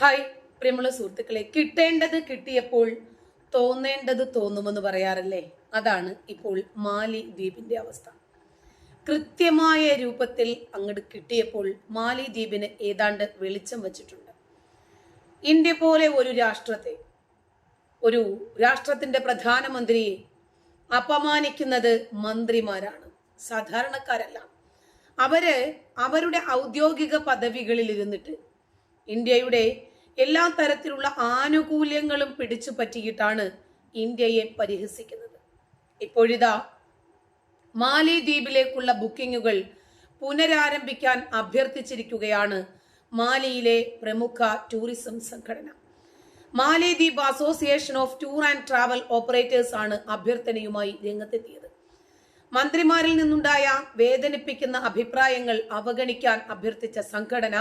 Hi പ്രിയമുള്ള സുഹൃത്തുക്കളെ കിട്ടേണ്ടത് കിട്ടിയപ്പോൾ തോന്നേണ്ടത് തോന്നുമെന്ന് പറയാറല്ലേ? അതാണ് ഇപ്പോൾ മാലി ദ്വീപിന്റെ അവസ്ഥ. കൃത്യമായ രൂപത്തിൽ അങ്ങോട്ട് കിട്ടിയപ്പോൾ മാലി ദ്വീപിന് ഏതാണ്ട് വെളിച്ചം വച്ചിട്ടുണ്ട്. ഇന്ത്യ പോലെ ഒരു രാഷ്ട്രത്തെ ഒരു രാഷ്ട്രത്തിന്റെ പ്രധാനമന്ത്രിയെ അപമാനിക്കുന്നത് മന്ത്രിമാരാണ് സാധാരണക്കാരല്ല. അവർ അവരുടെ ഔദ്യോഗിക പദവികളിൽ ഇരുന്നിട്ട് ഇന്ത്യയുടെ എല്ലാ തരത്തിലുള്ള ആനുകൂല്യങ്ങളും പിടിച്ചു പറ്റിയിട്ടാണ് ഇന്ത്യയെ പരിഹസിക്കുന്നത്. ഇപ്പോഴിതാ മാലിദ്വീപിലേക്കുള്ള ബുക്കിങ്ങുകൾ പുനരാരംഭിക്കാൻ അഭ്യർത്ഥിച്ചിരിക്കുകയാണ് മാലിയിലെ പ്രമുഖ ടൂറിസം സംഘടന. മാലിദ്വീപ് association of tour and travel operators ആണ് അഭ്യർത്ഥനയുമായി രംഗത്തെത്തിയത്. മന്ത്രിമാരിൽ നിന്നുണ്ടായ വേദനിപ്പിക്കുന്ന അഭിപ്രായങ്ങൾ അവഗണിക്കാൻ അഭ്യർത്ഥിച്ച സംഘടന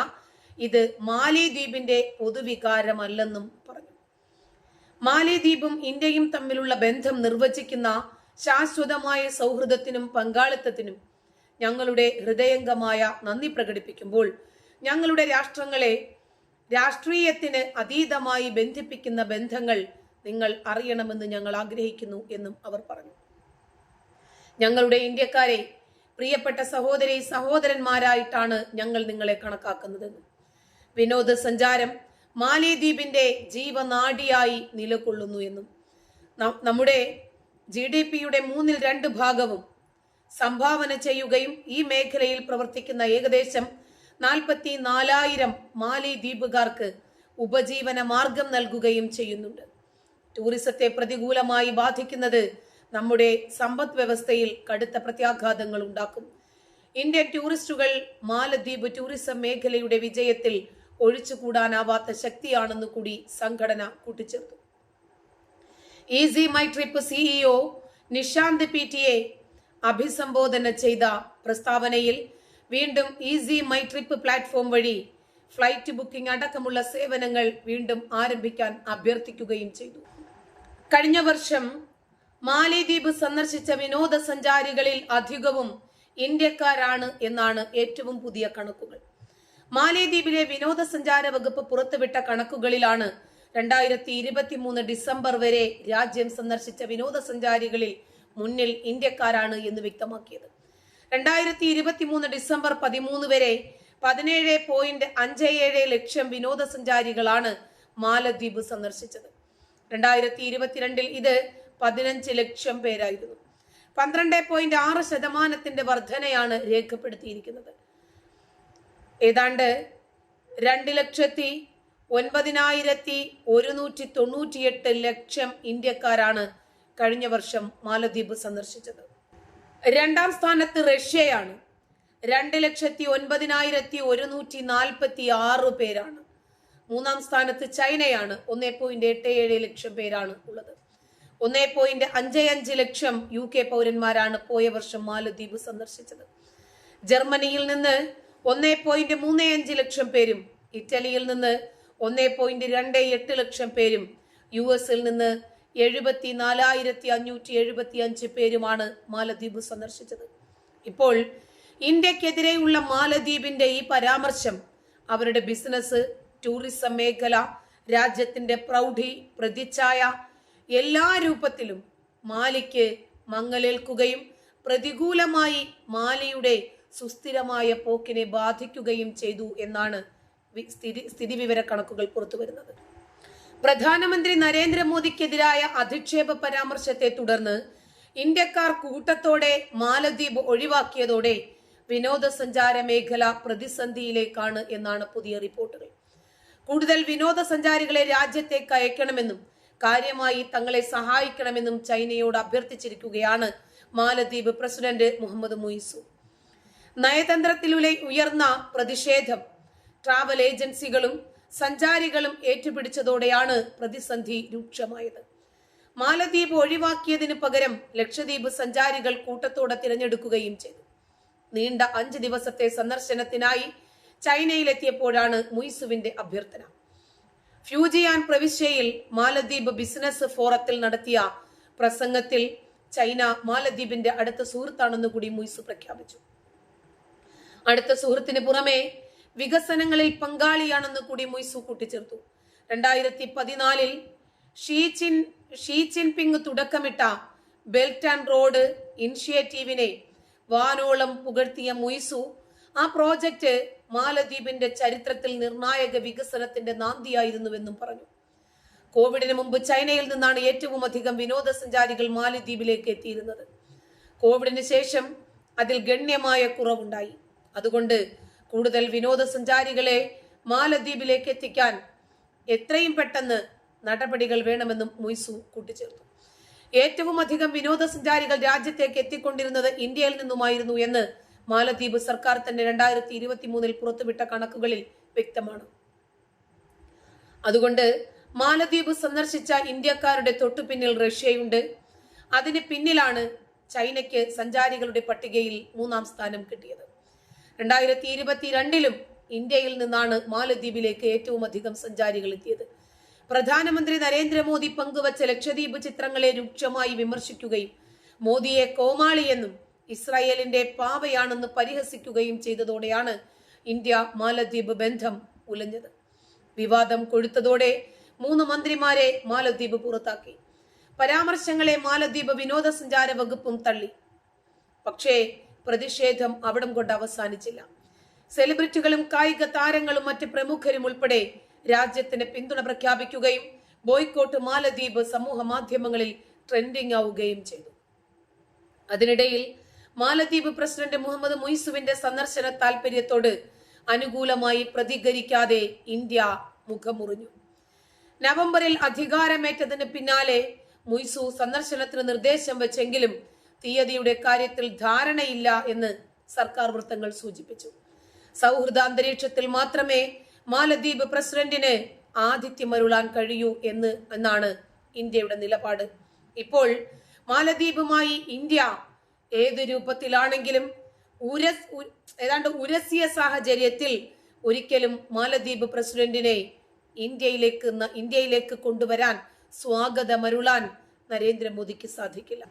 ഇത് മാലിദ്വീപിന്റെ പൊതുവികാരമല്ലെന്നും പറഞ്ഞു. മാലിദ്വീപും ഇന്ത്യയും തമ്മിലുള്ള ബന്ധം നിർവചിക്കുന്ന ശാശ്വതമായ സൗഹൃദത്തിനും പങ്കാളിത്തത്തിനും ഞങ്ങളുടെ ഹൃദയംഗമായ നന്ദി പ്രകടിപ്പിക്കുമ്പോൾ ഞങ്ങളുടെ രാഷ്ട്രങ്ങളെ രാഷ്ട്രീയത്തിന് അതീതമായി ബന്ധിപ്പിക്കുന്ന ബന്ധങ്ങൾ നിങ്ങൾ അറിയണമെന്ന് ഞങ്ങൾ ആഗ്രഹിക്കുന്നു എന്നും അവർ പറഞ്ഞു. ഞങ്ങളുടെ ഇന്ത്യക്കാരെ പ്രിയപ്പെട്ട സഹോദരി സഹോദരന്മാരായിട്ടാണ് ഞങ്ങൾ നിങ്ങളെ കണക്കാക്കുന്നതെന്നും. വിനോദസഞ്ചാരം മാലിദ്വീപിന്റെ ജീവനാഡിയായി നിലകൊള്ളുന്നു എന്നും. നമ്മുടെ ജി ഡി പിയുടെ മൂന്നിൽ രണ്ട് ഭാഗവും സംഭാവന ചെയ്യുകയും ഈ മേഖലയിൽ പ്രവർത്തിക്കുന്ന ഏകദേശം നാൽപ്പത്തി നാലായിരം മാലിദ്വീപുകാർക്ക് ഉപജീവന മാർഗം നൽകുകയും ചെയ്യുന്നുണ്ട്. ടൂറിസത്തെ പ്രതികൂലമായി ബാധിക്കുന്നത് നമ്മുടെ സമ്പദ് വ്യവസ്ഥയിൽ കടുത്ത പ്രത്യാഘാതങ്ങൾ ഉണ്ടാക്കും. ഇന്ത്യൻ ടൂറിസ്റ്റുകൾ മാലദ്വീപ് ടൂറിസം മേഖലയുടെ വിജയത്തിൽ ഒഴിച്ചുകൂടാനാവാത്ത ശക്തിയാണെന്ന് കൂടി സംഘടന കൂട്ടിച്ചേർത്തു. Ease my trip CEO Nishant P ടി എ അഭിസംബോധന ചെയ്ത പ്രസ്താവനയിൽ വീണ്ടും ഈസി മൈ ട്രിപ്പ് പ്ലാറ്റ്ഫോം വഴി ഫ്ലൈറ്റ് ബുക്കിംഗ് അടക്കമുള്ള സേവനങ്ങൾ വീണ്ടും ആരംഭിക്കാൻ അഭ്യർത്ഥിക്കുകയും ചെയ്തു. കഴിഞ്ഞ വർഷം മാലിദ്വീപ് സന്ദർശിച്ച വിനോദസഞ്ചാരികളിൽ അധികവും ഇന്ത്യക്കാരാണ് എന്നാണ് ഏറ്റവും പുതിയ കണക്കുകൾ. മാലിദ്വീപിലെ വിനോദസഞ്ചാര വകുപ്പ് പുറത്തുവിട്ട കണക്കുകളിലാണ് രണ്ടായിരത്തി ഇരുപത്തി മൂന്ന് ഡിസംബർ വരെ രാജ്യം സന്ദർശിച്ച വിനോദസഞ്ചാരികളിൽ മുന്നിൽ ഇന്ത്യക്കാരാണ് എന്ന് വ്യക്തമാക്കിയത്. രണ്ടായിരത്തി ഇരുപത്തി മൂന്ന് ഡിസംബർ പതിമൂന്ന് വരെ പതിനേഴ് പോയിന്റ് അഞ്ച് ഏഴ് ലക്ഷം വിനോദസഞ്ചാരികളാണ് മാലദ്വീപ് സന്ദർശിച്ചത്. രണ്ടായിരത്തി ഇരുപത്തിരണ്ടിൽ ഇത് പതിനഞ്ച് ലക്ഷം പേരായിരുന്നു. പന്ത്രണ്ട് പോയിന്റ് ആറ് ശതമാനത്തിന്റെ വർധനയാണ് രേഖപ്പെടുത്തിയിരിക്കുന്നത്. ഏതാണ്ട് രണ്ട് ലക്ഷത്തി ഒൻപതിനായിരത്തി ഒരുന്നൂറ്റി തൊണ്ണൂറ്റിയെട്ട് ലക്ഷം ഇന്ത്യക്കാരാണ് കഴിഞ്ഞ വർഷം മാലദ്വീപ് സന്ദർശിച്ചത്. രണ്ടാം സ്ഥാനത്ത് റഷ്യയാണ്. രണ്ട് ലക്ഷത്തി ഒൻപതിനായിരത്തി ഒരുന്നൂറ്റി നാൽപ്പത്തി ആറ് പേരാണ്. മൂന്നാം സ്ഥാനത്ത് ചൈനയാണ്. ഒന്നേ പോയിന്റ് എട്ട് ഏഴ് ലക്ഷം പേരാണ് ഉള്ളത്. ഒന്നേ പോയിന്റ് അഞ്ച് അഞ്ച് ലക്ഷം യു കെ പൗരന്മാരാണ് പോയ വർഷം മാലദ്വീപ് സന്ദർശിച്ചത്. ജർമ്മനിയിൽ നിന്ന് ഒന്നേ പോയിന്റ് മൂന്ന് അഞ്ച് ലക്ഷം പേരും ഇറ്റലിയിൽ നിന്ന് ഒന്നേ പോയിന്റ് രണ്ട് എട്ട് ലക്ഷം പേരും യു എസിൽ നിന്ന് എഴുപത്തി നാലായിരത്തി അഞ്ഞൂറ്റി എഴുപത്തി അഞ്ച് പേരുമാണ് മാലദ്വീപ് സന്ദർശിച്ചത്. ഇപ്പോൾ ഇന്ത്യക്കെതിരെയുള്ള മാലദ്വീപിന്റെ ഈ പരാമർശം അവരുടെ ബിസിനസ് ടൂറിസം മേഖല രാജ്യത്തിന്റെ പ്രൗഢി പ്രതിച്ഛായ എല്ലാ രൂപത്തിലും മാലിക്ക് മങ്ങലേൽക്കുകയും പ്രതികൂലമായി മാലിയുടെ സുസ്ഥിരമായ പോക്കിനെ ബാധിക്കുകയും ചെയ്തു എന്നാണ് സ്ഥിതി സ്ഥിതി സ്ഥിതിവിവര കണക്കുകൾ പുറത്തുവരുന്നത്. പ്രധാനമന്ത്രി നരേന്ദ്രമോദിക്കെതിരായ അധിക്ഷേപ പരാമർശത്തെ തുടർന്ന് ഇന്ത്യക്കാർ കൂട്ടത്തോടെ മാലദ്വീപ് ഒഴിവാക്കിയതോടെ വിനോദസഞ്ചാര മേഖല പ്രതിസന്ധിയിലേക്കാണ് എന്നാണ് പുതിയ റിപ്പോർട്ടുകൾ. കൂടുതൽ വിനോദസഞ്ചാരികളെ രാജ്യത്തേക്ക് അയക്കണമെന്നും കാര്യമായി തങ്ങളെ സഹായിക്കണമെന്നും ചൈനയോട് അഭ്യർത്ഥിച്ചിരിക്കുകയാണ് മാലദ്വീപ് പ്രസിഡന്റ് മുഹമ്മദ് മുയിസു നയതന്ത്രത്തിലൂടെ ഉയർന്ന പ്രതിഷേധം. ട്രാവൽ ഏജൻസികളും സഞ്ചാരികളും ഏറ്റുപിടിച്ചതോടെയാണ് പ്രതിസന്ധി രൂക്ഷമായത്. മാലദ്വീപ് ഒഴിവാക്കിയതിന് പകരം ലക്ഷദ്വീപ് സഞ്ചാരികൾ കൂട്ടത്തോടെ തിരഞ്ഞെടുക്കുകയും ചെയ്തു. നീണ്ട അഞ്ച് ദിവസത്തെ സന്ദർശനത്തിനായി ചൈനയിലെത്തിയപ്പോഴാണ് മുയ്സുവിന്റെ അഭ്യർത്ഥന. ഫ്യൂജിയാൻ പ്രവിശ്യയിൽ മാലദ്വീപ് ബിസിനസ് ഫോറത്തിൽ നടത്തിയ പ്രസംഗത്തിൽ ചൈന മാലദ്വീപിന്റെ അടുത്ത സുഹൃത്താണെന്ന് കൂടി മുയ്സു പ്രഖ്യാപിച്ചു. അടുത്ത സുഹൃത്തിന് പുറമെ വികസനങ്ങളിൽ പങ്കാളിയാണെന്ന് കൂടി മൊയ്സു കൂട്ടിച്ചേർത്തു. രണ്ടായിരത്തി പതിനാലിൽ ഷീ ചിൻ ഷീ ചിൻപിങ് തുടക്കമിട്ട ബെൽറ്റ് ആൻഡ് റോഡ് ഇനിഷ്യേറ്റീവിനെ വാനോളം പുകഴ്ത്തിയ മൊയ്സു ആ പ്രോജക്റ്റ് മാലദ്വീപിന്റെ ചരിത്രത്തിൽ നിർണായക വികസനത്തിന്റെ നാന്തിയായിരുന്നുവെന്നും പറഞ്ഞു. കോവിഡിന് മുമ്പ് ചൈനയിൽ നിന്നാണ് ഏറ്റവും അധികം വിനോദസഞ്ചാരികൾ മാലദ്വീപിലേക്ക് എത്തിയിരുന്നത്. കോവിഡിന് ശേഷം അതിൽ ഗണ്യമായ കുറവുണ്ടായി. അതുകൊണ്ട് കൂടുതൽ വിനോദസഞ്ചാരികളെ മാലദ്വീപിലേക്ക് എത്തിക്കാൻ എത്രയും പെട്ടെന്ന് നടപടികൾ വേണമെന്നും മൊയ്സു കൂട്ടിച്ചേർത്തു. ഏറ്റവും അധികം വിനോദസഞ്ചാരികൾ രാജ്യത്തേക്ക് എത്തിക്കൊണ്ടിരുന്നത് ഇന്ത്യയിൽ നിന്നുമായിരുന്നു എന്ന് മാലദ്വീപ് സർക്കാർ തന്നെ രണ്ടായിരത്തി ഇരുപത്തി മൂന്നിൽ പുറത്തുവിട്ട കണക്കുകളിൽ വ്യക്തമാണ്. അതുകൊണ്ട് മാലദ്വീപ് സന്ദർശിച്ച ഇന്ത്യക്കാരുടെ തൊട്ടുപിന്നിൽ റഷ്യയുണ്ട്. അതിന് പിന്നിലാണ് ചൈനയ്ക്ക് സഞ്ചാരികളുടെ പട്ടികയിൽ മൂന്നാം സ്ഥാനം കിട്ടിയത്. രണ്ടായിരത്തി ഇരുപത്തിരണ്ടിലും ഇന്ത്യയിൽ നിന്നാണ് മാലദ്വീപിലേക്ക് ഏറ്റവും അധികം സഞ്ചാരികൾ എത്തിയത്. പ്രധാനമന്ത്രി നരേന്ദ്രമോദി പങ്കുവച്ച ലക്ഷദ്വീപ് ചിത്രങ്ങളെ രൂക്ഷമായി വിമർശിക്കുകയും മോദിയെ കോമാളിയെന്നും ഇസ്രായേലിന്റെ പാവയാണെന്ന് പരിഹസിക്കുകയും ചെയ്തതോടെയാണ് ഇന്ത്യ മാലദ്വീപ് ബന്ധം ഉലഞ്ഞത്. വിവാദം കൊഴുത്തതോടെ മൂന്ന് മന്ത്രിമാരെ മാലദ്വീപ് പുറത്താക്കി. പരാമർശങ്ങളെ മാലദ്വീപ് വിനോദസഞ്ചാര വകുപ്പും തള്ളി. പക്ഷേ പ്രതിഷേധം അവിടം കൊണ്ട് അവസാനിച്ചില്ല. സെലിബ്രിറ്റികളും കായിക താരങ്ങളും മറ്റ് പ്രമുഖരും ഉൾപ്പെടെ രാജ്യത്തിന് പിന്തുണ പ്രഖ്യാപിക്കുകയും ബോയ്ക്കോട്ട് മാലദ്വീപ് സമൂഹ മാധ്യമങ്ങളിൽ ട്രെൻഡിംഗ് ആവുകയും ചെയ്തു. അതിനിടയിൽ മാലദ്വീപ് പ്രസിഡന്റ് മുഹമ്മദ് മുയ്സുവിന്റെ സന്ദർശന താൽപര്യത്തോട് അനുകൂലമായി പ്രതികരിക്കാതെ ഇന്ത്യ മുഖമുറിഞ്ഞു. നവംബറിൽ അധികാരമേറ്റതിന് പിന്നാലെ മുയ്സു സന്ദർശനത്തിന് നിർദ്ദേശം വെച്ചെങ്കിലും തീയതിയുടെ കാര്യത്തിൽ ധാരണയില്ല എന്ന് സർക്കാർ വൃത്തങ്ങൾ സൂചിപ്പിച്ചു. സൗഹൃദ അന്തരീക്ഷത്തിൽ മാത്രമേ മാലദ്വീപ് പ്രസിഡന്റിന് ആതിഥ്യമരുളാൻ കഴിയൂ എന്ന് എന്നാണ് ഇന്ത്യയുടെ നിലപാട്. ഇപ്പോൾ മാലദ്വീപുമായി ഇന്ത്യ ഏത് രൂപത്തിലാണെങ്കിലും ഉരസ് ഏതാണ്ട് ഉരസിയ സാഹചര്യത്തിൽ ഒരിക്കലും മാലദ്വീപ് പ്രസിഡന്റിനെ ഇന്ത്യയിലേക്ക് ഇന്ത്യയിലേക്ക് കൊണ്ടുവരാൻ സ്വാഗതമരുളാൻ നരേന്ദ്രമോദിക്ക് സാധിക്കില്ല.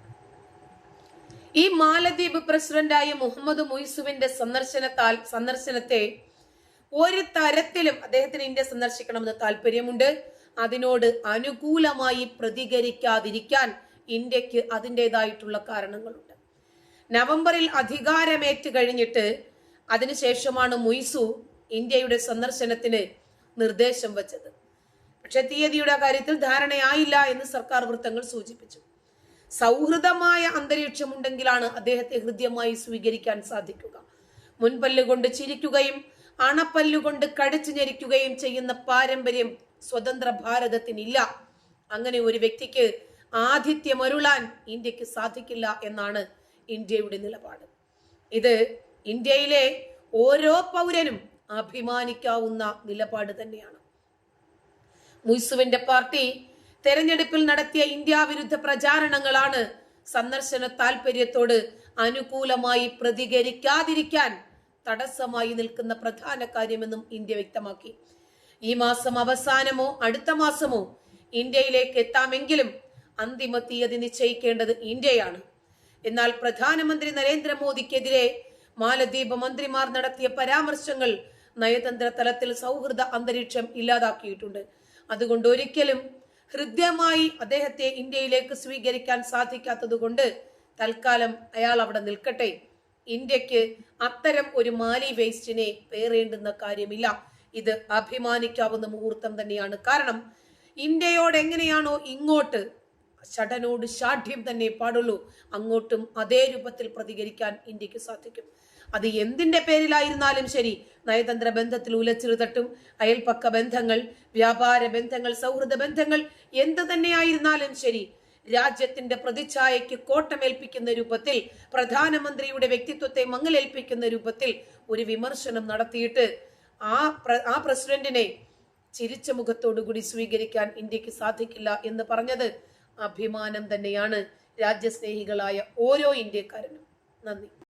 ഈ മാലദ്വീപ് പ്രസിഡന്റായ മുഹമ്മദ് മുയ്സുവിന്റെ സന്ദർശനത്താൽ സന്ദർശനത്തെ ഒരു തരത്തിലും അദ്ദേഹത്തിന് ഇന്ത്യ സന്ദർശിക്കണമെന്ന് താല്പര്യമുണ്ട്. അതിനോട് അനുകൂലമായി പ്രതികരിക്കാതിരിക്കാൻ ഇന്ത്യയ്ക്ക് അതിന്റെതായിട്ടുള്ള കാരണങ്ങളുണ്ട്. നവംബറിൽ അധികാരമേറ്റ് കഴിഞ്ഞിട്ട് അതിനുശേഷമാണ് മുയ്സു ഇന്ത്യയുടെ സന്ദർശനത്തിന് നിർദ്ദേശം വച്ചത്. പക്ഷെ തീയതിയുടെ കാര്യത്തിൽ ധാരണയായില്ല എന്ന് സർക്കാർ വൃത്തങ്ങൾ സൂചിപ്പിച്ചു. സൗഹൃദമായ അന്തരീക്ഷമുണ്ടെങ്കിലാണ് അദ്ദേഹത്തെ ഹൃദ്യമായി സ്വീകരിക്കാൻ സാധിക്കുക. മുൻപല്ലുകൊണ്ട് ചിരിക്കുകയും അണപ്പല്ലുകൊണ്ട് കടിച്ചു ഞെരിക്കുകയും ചെയ്യുന്ന പാരമ്പര്യം സ്വതന്ത്ര ഭാരതത്തിനില്ല. അങ്ങനെ ഒരു വ്യക്തിക്ക് ആതിഥ്യമരുളാൻ ഇന്ത്യയ്ക്ക് സാധിക്കില്ല എന്നാണ് ഇന്ത്യയുടെ നിലപാട്. ഇത് ഇന്ത്യയിലെ ഓരോ പൗരനും അഭിമാനിക്കാവുന്ന നിലപാട് തന്നെയാണ്. മുയ്സുവിന്റെ പാർട്ടി തെരഞ്ഞെടുപ്പിൽ നടത്തിയ ഇന്ത്യ വിരുദ്ധ പ്രചാരണങ്ങളാണ് സന്ദർശന താൽപര്യത്തോട് അനുകൂലമായി പ്രതികരിക്കാതിരിക്കാൻ തടസ്സമായി നിൽക്കുന്ന പ്രധാന കാര്യമെന്നും ഇന്ത്യ വ്യക്തമാക്കി. ഈ മാസം അവസാനമോ അടുത്ത മാസമോ ഇന്ത്യയിലേക്ക് എത്താമെങ്കിലും അന്തിമ തീയതി നിശ്ചയിക്കേണ്ടത് ഇന്ത്യയാണ്. എന്നാൽ പ്രധാനമന്ത്രി നരേന്ദ്രമോദിക്കെതിരെ മാലദ്വീപ് മന്ത്രിമാർ നടത്തിയ പരാമർശങ്ങൾ നയതന്ത്ര തലത്തിൽ സൗഹൃദ അന്തരീക്ഷം ഇല്ലാതാക്കിയിട്ടുണ്ട്. അതുകൊണ്ട് ഒരിക്കലും ഹൃദ്യമായി അദ്ദേഹത്തെ ഇന്ത്യയിലേക്ക് സ്വീകരിക്കാൻ സാധിക്കാത്തതുകൊണ്ട് തൽക്കാലം അയാൾ അവിടെ നിൽക്കട്ടെ. ഇന്ത്യയ്ക്ക് അത്തരം ഒരു മാലി വേസ്റ്റിനെ പേറേണ്ടുന്ന കാര്യമില്ല. ഇത് അഭിമാനിക്കാവുന്ന മുഹൂർത്തം തന്നെയാണ്. കാരണം ഇന്ത്യയോട് എങ്ങനെയാണോ ഇങ്ങോട്ട് ഷടനോട് ഷാഠ്യം തന്നെ പാടുള്ളൂ അങ്ങോട്ടും അതേ രൂപത്തിൽ പ്രതികരിക്കാൻ ഇന്ത്യയ്ക്ക് സാധിക്കും. അത് എന്തിന്റെ പേരിലായിരുന്നാലും ശരി. നയതന്ത്ര ബന്ധത്തിൽ ഉലച്ചിരുതട്ടും അയൽപക്ക ബന്ധങ്ങൾ വ്യാപാര ബന്ധങ്ങൾ സൗഹൃദ ബന്ധങ്ങൾ എന്ത് തന്നെയായിരുന്നാലും ശരി. രാജ്യത്തിന്റെ പ്രതിച്ഛായയ്ക്ക് കോട്ടമേൽപ്പിക്കുന്ന രൂപത്തിൽ പ്രധാനമന്ത്രിയുടെ വ്യക്തിത്വത്തെ മങ്ങലേൽപ്പിക്കുന്ന രൂപത്തിൽ ഒരു വിമർശനം നടത്തിയിട്ട് ആ ആ പ്രസിഡന്റിനെ ചിരിച്ച മുഖത്തോടുകൂടി സ്വീകരിക്കാൻ ഇന്ത്യയ്ക്ക് സാധിക്കില്ല എന്ന് പറഞ്ഞത് അഭിമാനം തന്നെയാണ്. രാജ്യസ്നേഹികളായ ഓരോ ഇന്ത്യക്കാരനും. നന്ദി.